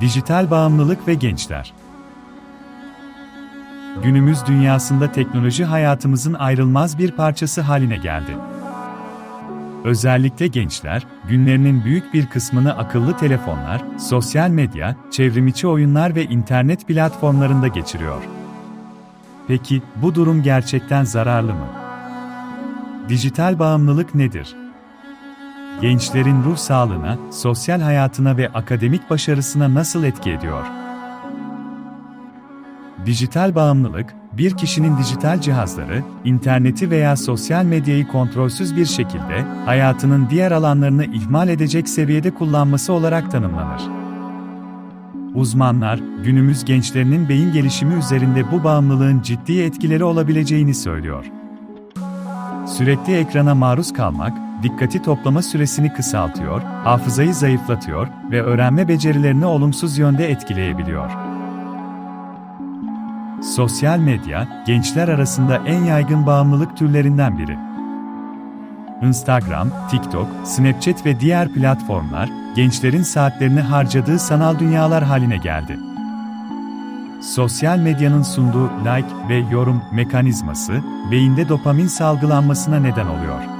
Dijital bağımlılık ve gençler. Günümüz dünyasında teknoloji hayatımızın ayrılmaz bir parçası haline geldi. Özellikle gençler, günlerinin büyük bir kısmını akıllı telefonlar, sosyal medya, çevrimiçi oyunlar ve internet platformlarında geçiriyor. Peki, bu durum gerçekten zararlı mı? Dijital bağımlılık nedir? Gençlerin ruh sağlığına, sosyal hayatına ve akademik başarısına nasıl etki ediyor? Dijital bağımlılık, bir kişinin dijital cihazları, interneti veya sosyal medyayı kontrolsüz bir şekilde hayatının diğer alanlarını ihmal edecek seviyede kullanması olarak tanımlanır. Uzmanlar, günümüz gençlerinin beyin gelişimi üzerinde bu bağımlılığın ciddi etkileri olabileceğini söylüyor. Sürekli ekrana maruz kalmak, dikkati toplama süresini kısaltıyor, hafızayı zayıflatıyor ve öğrenme becerilerini olumsuz yönde etkileyebiliyor. Sosyal medya, gençler arasında en yaygın bağımlılık türlerinden biri. Instagram, TikTok, Snapchat ve diğer platformlar, gençlerin saatlerini harcadığı sanal dünyalar haline geldi. Sosyal medyanın sunduğu like ve yorum mekanizması, beyinde dopamin salgılanmasına neden oluyor.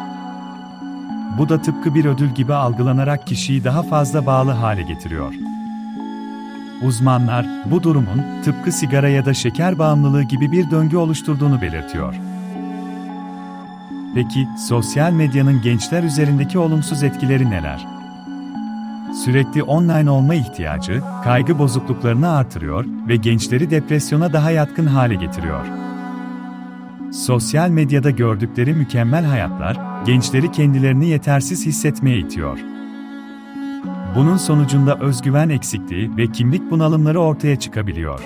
Bu da tıpkı bir ödül gibi algılanarak kişiyi daha fazla bağlı hale getiriyor. Uzmanlar, bu durumun tıpkı sigara ya da şeker bağımlılığı gibi bir döngü oluşturduğunu belirtiyor. Peki, sosyal medyanın gençler üzerindeki olumsuz etkileri neler? Sürekli online olma ihtiyacı, kaygı bozukluklarını artırıyor ve gençleri depresyona daha yatkın hale getiriyor. Sosyal medyada gördükleri mükemmel hayatlar, gençleri kendilerini yetersiz hissetmeye itiyor. Bunun sonucunda özgüven eksikliği ve kimlik bunalımları ortaya çıkabiliyor.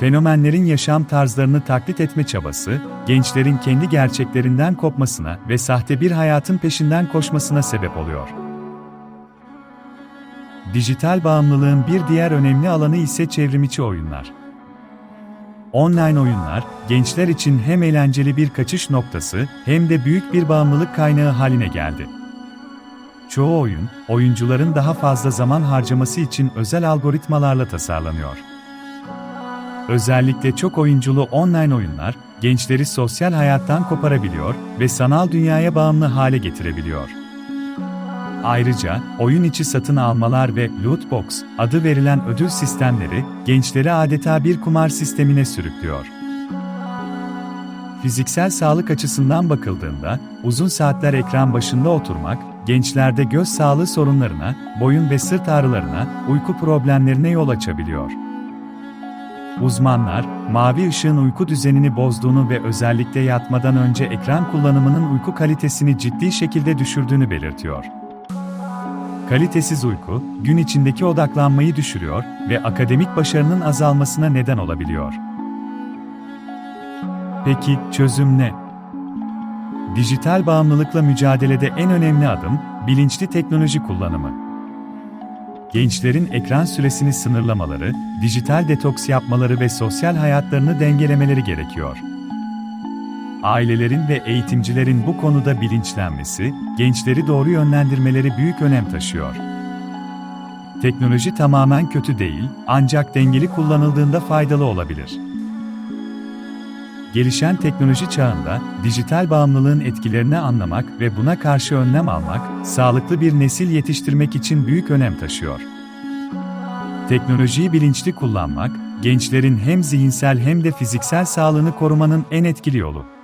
Fenomenlerin yaşam tarzlarını taklit etme çabası, gençlerin kendi gerçeklerinden kopmasına ve sahte bir hayatın peşinden koşmasına sebep oluyor. Dijital bağımlılığın bir diğer önemli alanı ise çevrimiçi oyunlar. Online oyunlar, gençler için hem eğlenceli bir kaçış noktası hem de büyük bir bağımlılık kaynağı haline geldi. Çoğu oyun, oyuncuların daha fazla zaman harcaması için özel algoritmalarla tasarlanıyor. Özellikle çok oyunculu online oyunlar, gençleri sosyal hayattan koparabiliyor ve sanal dünyaya bağımlı hale getirebiliyor. Ayrıca, oyun içi satın almalar ve loot box adı verilen ödül sistemleri, gençleri adeta bir kumar sistemine sürüklüyor. Fiziksel sağlık açısından bakıldığında, uzun saatler ekran başında oturmak, gençlerde göz sağlığı sorunlarına, boyun ve sırt ağrılarına, uyku problemlerine yol açabiliyor. Uzmanlar, mavi ışığın uyku düzenini bozduğunu ve özellikle yatmadan önce ekran kullanımının uyku kalitesini ciddi şekilde düşürdüğünü belirtiyor. Kalitesiz uyku, gün içindeki odaklanmayı düşürüyor ve akademik başarının azalmasına neden olabiliyor. Peki çözüm ne? Dijital bağımlılıkla mücadelede en önemli adım bilinçli teknoloji kullanımı. Gençlerin ekran süresini sınırlamaları, dijital detoks yapmaları ve sosyal hayatlarını dengelemeleri gerekiyor. Ailelerin ve eğitimcilerin bu konuda bilinçlenmesi, gençleri doğru yönlendirmeleri büyük önem taşıyor. Teknoloji tamamen kötü değil, ancak dengeli kullanıldığında faydalı olabilir. Gelişen teknoloji çağında dijital bağımlılığın etkilerini anlamak ve buna karşı önlem almak, sağlıklı bir nesil yetiştirmek için büyük önem taşıyor. Teknolojiyi bilinçli kullanmak, gençlerin hem zihinsel hem de fiziksel sağlığını korumanın en etkili yolu.